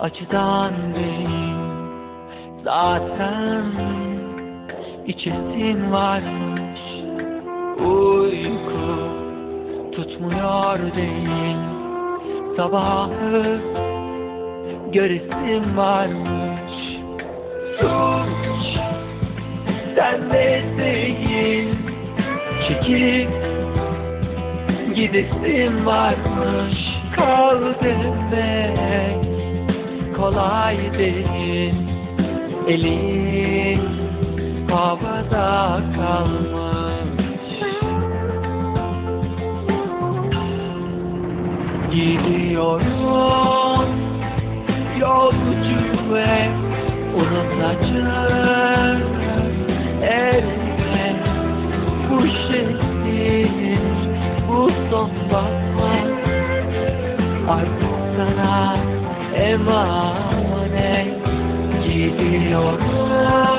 acıdan değil Zaten içesin varmış. Uyku tutmuyor değil Sabahı göresim varmış. Suç sende değil Çekip gidesim varmış Demek kolay değil. Elin havada kalmış. Gidiyorum yolcu ve unutacak elbet Bu şehir bu son emanet gidiyorum Yolcu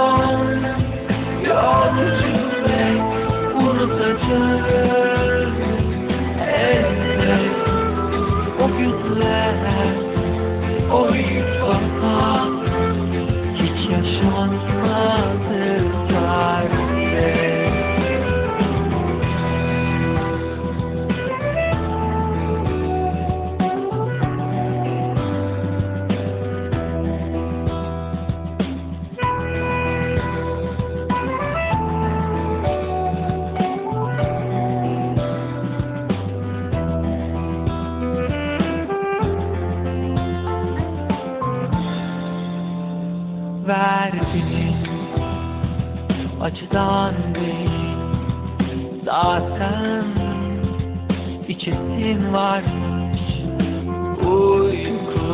acıdan değil zaten içesin varmış. Uyku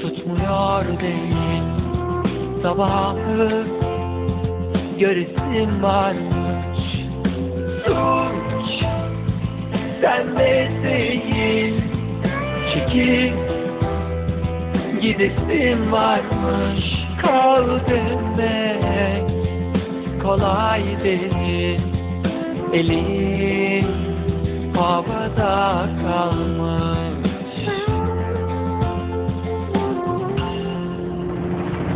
tutmuyor değil sabahı göresim varmış. Suç sende değil çekip gidesim varmış. Kal demek kolay değil elin havada kalmış.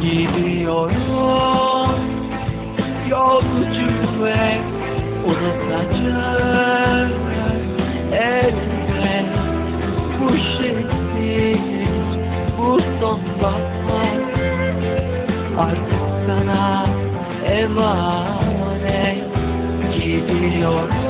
Gidiyorum yolcu ve unutacak elbet bu şehir bu son emanet gidiyorum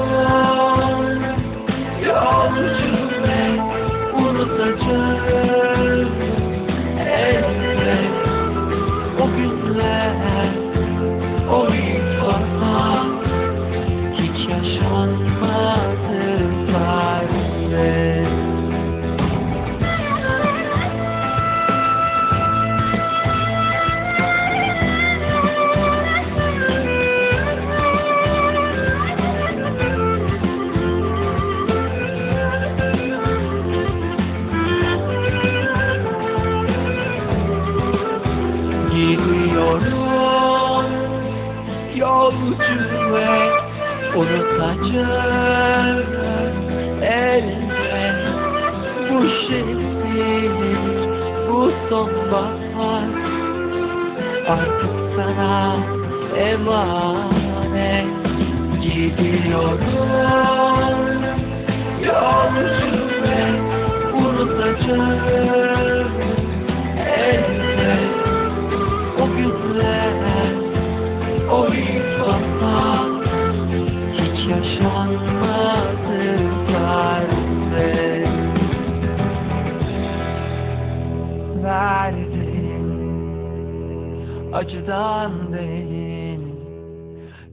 ve unutacak elbet bu şehir bu sonbahar artık sana emanet gidiyorum. Yolcu ve unutacak acıdan değil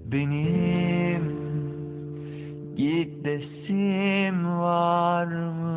benim gidesim varmış.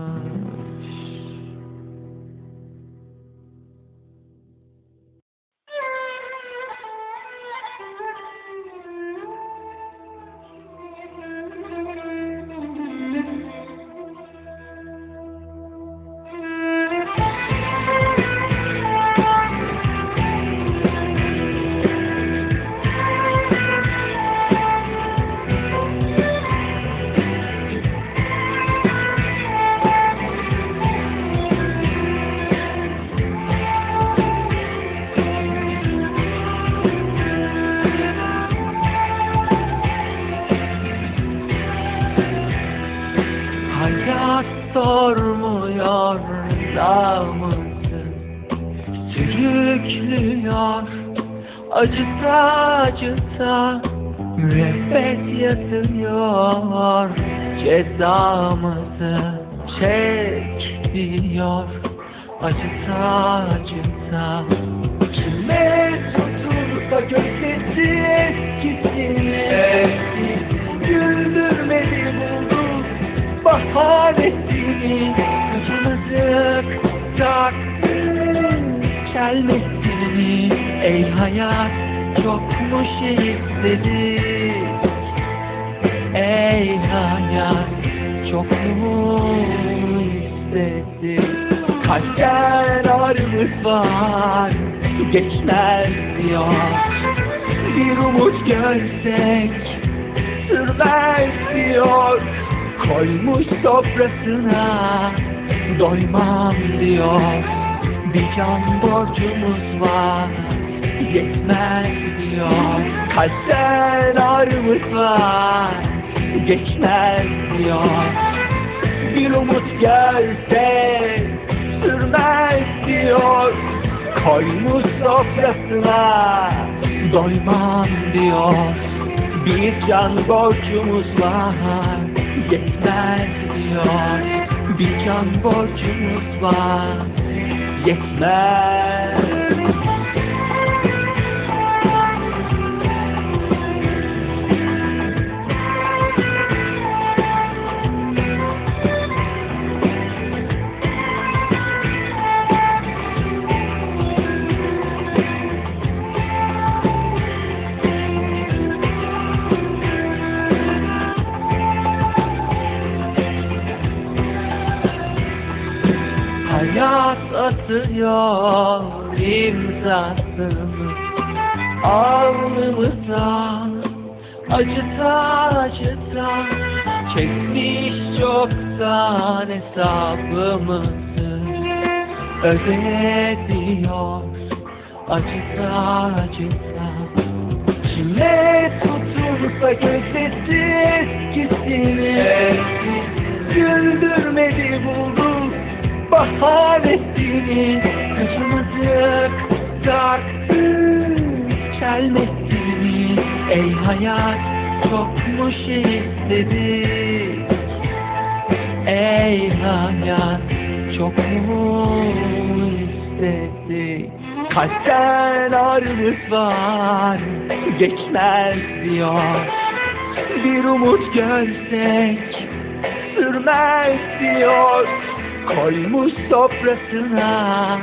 Acıta acıta müebbet yatıyor Cezamızı çek diyor Acıta acıta Kime tutulsa gözdesi eskisini Güldürmedi buldu. Bahanesini Acımızık taktın kelmesini Ey hayat çok mu şey Ey hayat çok mu istedik Kalpten ağrımız var geçmez diyor. Bir umut görsek sürmez diyor. Koymuş sofrasına doymam diyor. Bir can borcumuz var yetmez diyor. Kalpten ağrımız geçmez diyor. Bir umut görsek sürmez diyor. Koymuş sofrasına doymam diyor. Bir can borcumuz var. Yetmez diyor. Bir can borcumuz var. Yetmez Hayat atıyor imzasını. Alnımıza acıta acıta Çekmiş çoktan hesabımızı. Ödediyor acıta acıta. Kime tutulsa gözdesi eskisini Güldürmedi buldu bahanesini Kaçamadık taktın çelmesini Ey hayat çok mu şey Ey hayat çok mu istedik Kalpten ağrımız var geçmez diyor. Bir umut görsek sürmez diyor Koymuş sofrasına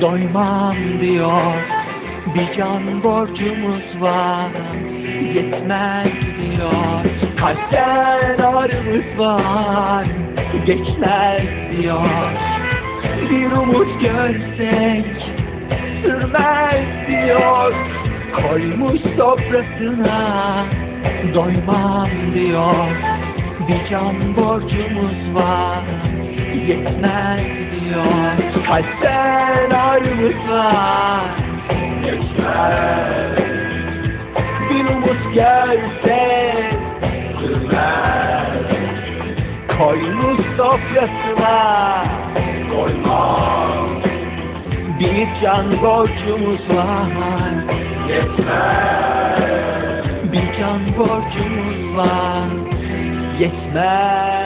doymam diyor. Bir can borcumuz var. Yetmez diyor. Kalpten ağrımız var. Geçmez diyor. Bir umut görsek sürmez diyor. Koymuş sofrasına doymam diyor. Bir can borcumuz var yetmez diyor Kalpten ağrımız var geçmez Bir umut görsek sürmez Koymuş sofrasına. Koymam Bir can borcumuz var. Yetmez. Bir can borcumuz var. Yetmez